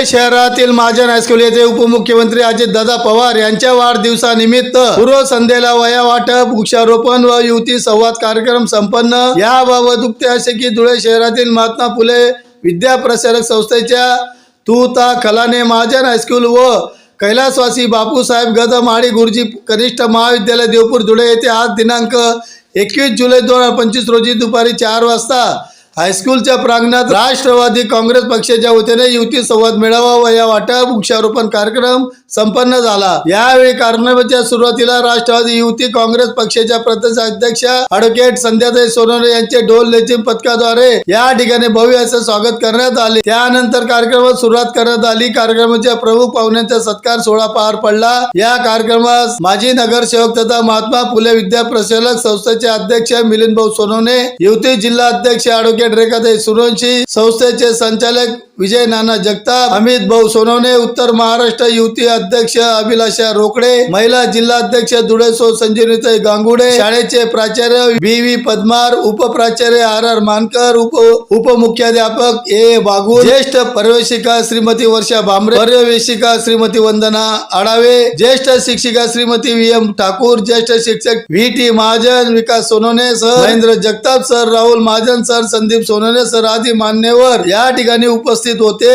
धुळे शहरातील महाजन हायस्कूल येथे उपमुख्यमंत्री अजितदादा पवार यांच्या वाढदिवसानिमित्त पूर्व संध्येला वया वाटप वृक्षारोपण व युती संवाद कार्यक्रम संपन्न. याबाबत उक्ते असे की धुळे शहरातील महात्मा फुले विद्या प्रसारक संस्थेच्या तुता कलाने खलाने महाजन हायस्कूल व कैलासवासी बापूसाहेब गद माळी गुरुजी कनिष्ठ महाविद्यालय देवपूर धुळे येथे आज दिनांक एकवीस जुलै दोन हजार पंचवीस रोजी दुपारी चार वाजता हायस्कूलच्या प्रांगणात राष्ट्रवादी काँग्रेस पक्षाच्या वतीने युती संवाद मेळावा व या वाटप वृक्षारोपण कार्यक्रम संपन्न झाला. यावेळी कार्यक्रमाच्या सुरुवातीला राष्ट्रवादी युवती काँग्रेस पक्षाच्या प्रदेश अध्यक्ष संध्याताई सोनवणे यांचे ढोल लेचिम पथकाद्वारे या ठिकाणी भव्य असे स्वागत करण्यात आले. त्यानंतर कार्यक्रमात सुरुवात करण्यात आली. कार्यक्रमाच्या प्रमुख पाहुण्यांचा सत्कार सोहळा पार पडला. या कार्यक्रमास माजी नगरसेवक तथा महात्मा फुले विद्या प्रसारक संस्थेचे अध्यक्ष मिलिंद भाऊ सोनवणे युती जिल्हा अध्यक्ष ॲडव्होकेट रेखाताई सुरवंशी संस्थेचे संचालक विजय नाना जगताप अमित भाऊ सोनवणे उत्तर महाराष्ट्र युती अध्यक्ष अभिलाषा रोकडे महिला जिल्हाध्यक्ष अध्यक्ष संजीवनीताई गांगुडे शाळेचे प्राचार्य बी व्ही पद्मार उपप्राचार्य आर आर मानकर उप उपमुख्याध्यापक ए बागुल ज्येष्ठ पर्यवेशिका श्रीमती वर्षा भांबरे पर्यवेशिका श्रीमती वंदना आडावे ज्येष्ठ शिक्षिका श्रीमती व्ही एम ठाकूर ज्येष्ठ शिक्षक V T Mahajan Vikas Sonone sir Mahendra Jagtap sir Rahul Mahajan sir Sandeep Sonone sir आदी मान्यवर या ठिकाणी उपस्थित होते.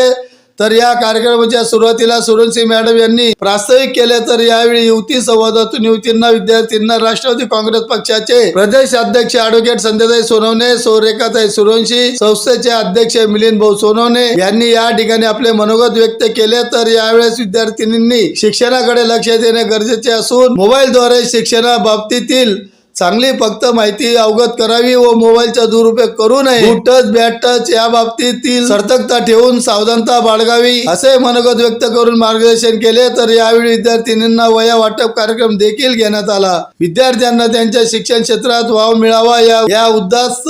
तर या कार्यक्रमाच्या सुरुवातीला सुरनसिंह मॅडम यांनी प्रास्ताविक केले तर यावेळी युवती संवादातून युवतींना विद्यार्थ्यांना राष्ट्रवादी काँग्रेस पक्षाचे प्रदेश अध्यक्ष ॲडव्होकेट संध्याताई सोनवणे सौरेखाताई सुरवंशी संस्थेचे अध्यक्ष मिलिंद भाऊ सोनवणे यांनी या ठिकाणी आपले मनोगत व्यक्त केले. तर यावेळेस विद्यार्थिनींनी शिक्षणाकडे लक्ष देणे गरजेचे असून मोबाईलद्वारे शिक्षणाबाबतीतील चांगली फक्त माहिती अवगत करावी व मोबाईलचा दुरुपयोग करू नये. टच बॅड टच या बाबतीतील सतर्कता ठेवून सावधानता बाळगावी असे मनोगत व्यक्त करून मार्गदर्शन केले तर यावेळी विद्यार्थिनींना वया वाटप कार्यक्रम देखील घेण्यात आला. विद्यार्थ्यांना त्यांच्या शिक्षण क्षेत्रात वाव मिळावा या या उद्दास्त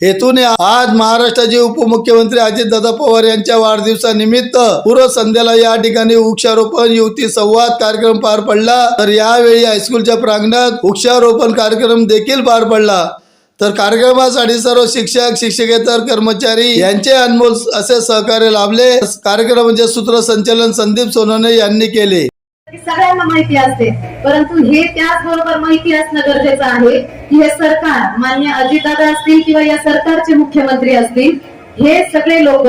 हेतूने आज महाराष्ट्राचे उपमुख्यमंत्री अजितदादा पवार यांच्या वाढदिवसानिमित्त पूर्व संध्याला या ठिकाणी वृक्षारोपण युवती संवाद कार्यक्रम पार पडला. तर यावेळी हायस्कूलच्या प्रांगणात वृक्षारोपण कार्यक्रम देखील पार पडला. तर कार्यक्रमासाठी सर्व शिक्षक शिक्षकेतर कर्मचारी यांचे अनमोल असे सहकार्य लाभले. कार्यक्रमाचे म्हणजे सूत्रसंचालन संदीप सोनवणे यांनी केले. सगळ्यांना माहिती असते. परंतु हे त्याचबरोबर माहिती असणं गरजेचं आहे की हे सरकार मान्य अजितदादा असतील किंवा या सरकारचे मुख्यमंत्री असतील हे सगळे लोक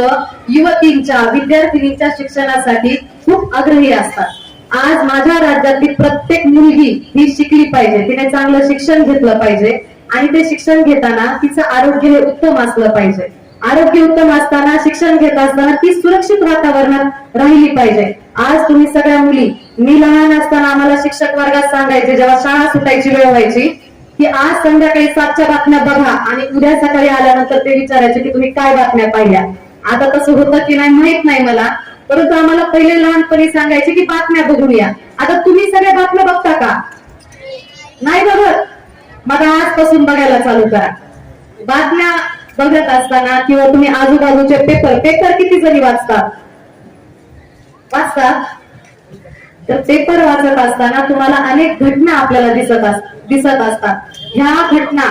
युवतींच्या विद्यार्थिनींच्या शिक्षणासाठी खूप आग्रही असतात. आज माझ्या राज्यातली प्रत्येक मुलगी ही शिकली पाहिजे. तिने चांगलं शिक्षण घेतलं पाहिजे आणि ते शिक्षण घेताना तिचं आरोग्य हे उत्तम असलं पाहिजे. आरोग्य उत्तम असताना शिक्षण घेत असताना ती सुरक्षित वातावरणात राहिली पाहिजे. आज तुम्ही सगळ्या मुली मी लहान असताना आम्हाला शिक्षक वर्गात सांगायचे जेव्हा शाळा सुटायची वेळ व्हायची की आज संध्याकाळी सातच्या बातम्या बघा आणि उद्या सकाळी आल्यानंतर ते विचारायचे की तुम्ही काय बातम्या पाहिल्या? आता तसं होतं की नाही माहीत नाही मला परंतु आम्हाला पहिले लहानपणी सांगायचे की बातम्या बघून या आता तुम्ही सगळ्या बातम्या बघता का? नाही बघत. मग आजपासून बघायला चालू करा. बातम्या बघत असताना किंवा तुम्ही आजूबाजूचे पेपर पेपर किती जरी वाचतात वाचतात तर पेपर वाचत असताना तुम्हाला अनेक घटना आपल्याला दिसत दिसत असतात. ह्या घटना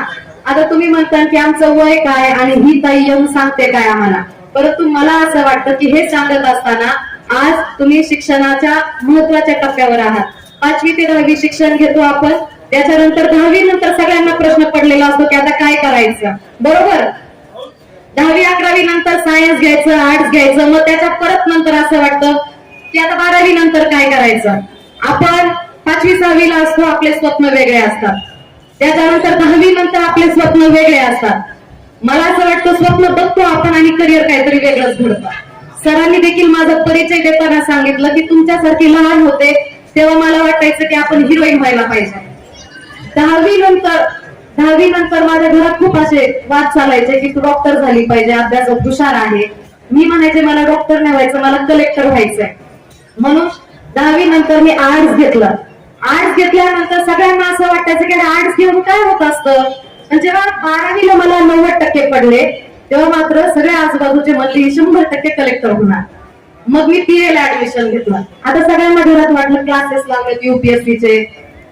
आता तुम्ही म्हणता की आमचं वय काय आणि ही ताई येऊन सांगते काय आम्हाला? परंतु मला असं वाटतं की हे सांगत असताना आज तुम्ही शिक्षणाच्या महत्त्वाच्या टप्प्यावर आहात. पाचवी ते दहावी शिक्षण घेतो आपण त्याच्यानंतर दहावी नंतर सगळ्यांना प्रश्न पडलेला असतो की आता काय करायचं? बरोबर? दहावी अकरावी नंतर सायन्स घ्यायचं आर्ट्स घ्यायचं मग त्याच्या परत नंतर असं वाटतं की आता बारावी नंतर काय करायचं? आपण पाचवी सहावीला असतो आपले स्वप्न वेगळे असतात. त्याच्यानंतर दहावी नंतर आपले स्वप्न वेगळे असतात. मला असं वाटतं स्वप्न बघतो आपण आणि करिअर काहीतरी वेगळंच घडतं. सरांनी देखील माझा परिचय देताना सांगितलं की तुमच्यासारखी लहान होते तेव्हा मला वाटायचं की आपण हिरोईन व्हायला पाहिजे. दहावी नंतर दहावी नंतर माझ्या घरात खूप असे वाद चालायचे की तू डॉक्टर झाली पाहिजे अभ्यासात हुशार आहे. मी म्हणायचे मला डॉक्टर नाही व्हायचं मला कलेक्टर व्हायचंय. म्हणून दहावी नंतर मी आर्ट्स घेतलं. आर्ट्स घेतल्यानंतर सगळ्यांना असं वाटायचं की आर्ट्स घेऊन काय होत असतं? पण जेव्हा बारावीला मला नव्वद टक्के पडले तेव्हा मात्र सगळ्या आजूबाजूचे म्हणले शंभर टक्के कलेक्टर होणार. मग मी पीए ला ऍडमिशन घेतलं. आता सगळ्यांना घरात वाटलं क्लासेस लावलेत युपीएससीचे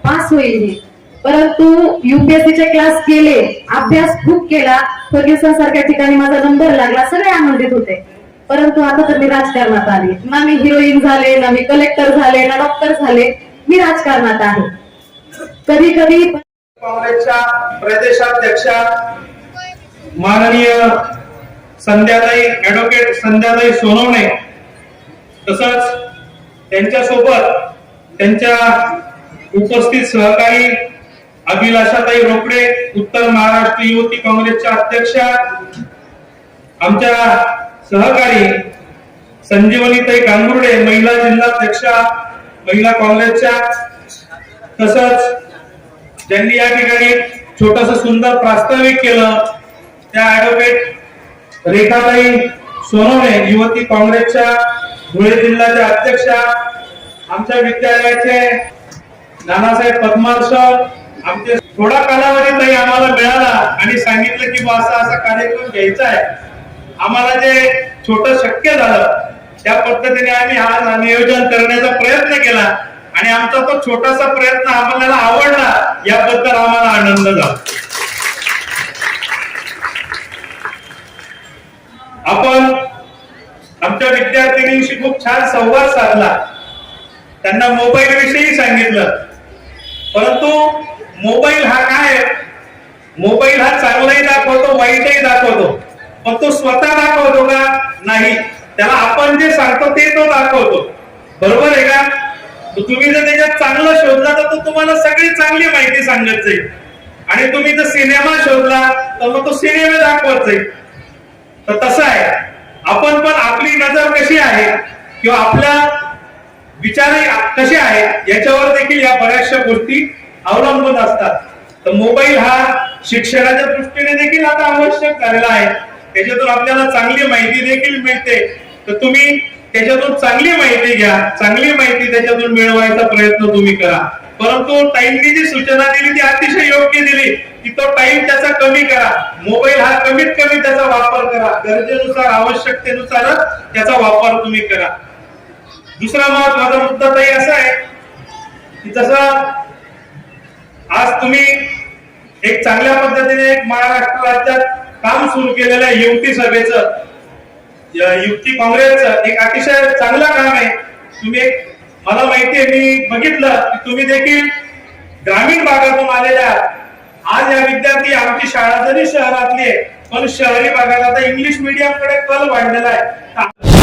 पास होईल मी. परंतु युपीएससीचे क्लास केले अभ्यास खूप केला. फर्ग्युसन सारख्या ठिकाणी माझा नंबर लागला. सगळे आनंदित होते. परंतु आता तर मी राजकारणात आले. ना मी हिरोईन झाले ना मी कलेक्टर झाले ना डॉक्टर झाले. मी राजकारणात आहे. कधी कधी काँग्रेसच्या प्रदेशाध्यक्षा माननीय संध्याताई ऍडव्होकेट संध्याताई सोनवणे तसंच त्यांच्यासोबत त्यांच्या उपस्थित सहकारी अभिलाषाताई रोकडे उत्तर महाराष्ट्र युवती काँग्रेसच्या अध्यक्षा आमच्या सहकारी संजीवनीताई कांगुर्डे महिला जिल्हाध्यक्षा महिला काँग्रेसच्या तसंच ज्यांनी या ठिकाणी छोटस सुंदर प्रास्ताविक केलं त्या ऍडव्होकेट रेखाताई सोनवणे युवती काँग्रेसच्या धुळे जिल्ह्याच्या अध्यक्षा आमच्या विद्यालयाचे नानासाहेब पद्मार सर आमचे थोडा कालावधीतही आम्हाला मिळाला आणि सांगितलं की बा असा असा कार्यक्रम घ्यायचा आहे. आम्हाला जे छोट शक्य झालं त्या पद्धतीने आम्ही आज हा नियोजन करण्याचा प्रयत्न केला. आणि आमचा तो छोटासा प्रयत्न आम्हाला आवडला याबद्दल आम्हाला आनंद झाला. आपण आमच्या विद्यार्थिनींशी खूप छान संवाद साधला. त्यांना मोबाईल विषयी सांगितलं. परंतु मोबाईल हा काय? मोबाईल हा चांगलाही दाखवतो वाईटही दाखवतो. मग तो स्वतः दाखवतो का? नाही. त्याला आपण जे सांगतो ते तो दाखवतो. बरोबर आहे का? तुम्ही जर त्याच्यात चांगलं शोधला तर तो तुम्हाला सगळी चांगली माहिती सांगत जाईल. आणि तुम्ही जर सिनेमा शोधला तर मग तो सिनेमा दाखवत जाईल. तर तसं आहे. आपण पण आपली नजर कशी आहे? किंवा आपला विचारही कसे आहेत याच्यावर देखील या बऱ्याचशा गोष्टी अवलंबून असतात. तर मोबाईल हा शिक्षणाच्या दृष्टीने देखील आता आवश्यक झालेला आहे. त्याच्यातून आपल्याला चांगली माहिती देखील मिळते. तर तुम्ही त्याच्यातून चांगली माहिती घ्या. चांगली माहिती त्याच्यातून मिळवायचा प्रयत्न तुम्ही करा. परंतु टाइमनी जी सूचना दिली ती अतिशय योग्य दिली की तो टाइम त्याचा कमी करा. मोबाईल हा कमीत कमी त्याचा वापर करा. गरजेनुसार आवश्यकतेनुसारच त्याचा वापर तुम्ही करा. दुसरा महत्त्वाचा मुद्दा ताई असा आहे की जसा आज तुम्ही एक चांगल्या पद्धतीने एक महाराष्ट्र राज्यात काम सुरू केलेलं आहे युवती सभेचं. युवती काँग्रेसचं. एक अतिशय चांगलं काम आहे. तुम्ही मला माहिती आहे मी बघितलं की तुम्ही देखील ग्रामीण भागातून आलेल्या आज या विद्यार्थी आमची शाळा जरी शहरातली आहे पण शहरी भागात आता इंग्लिश मीडियमकडे कल वाढलेला आहे.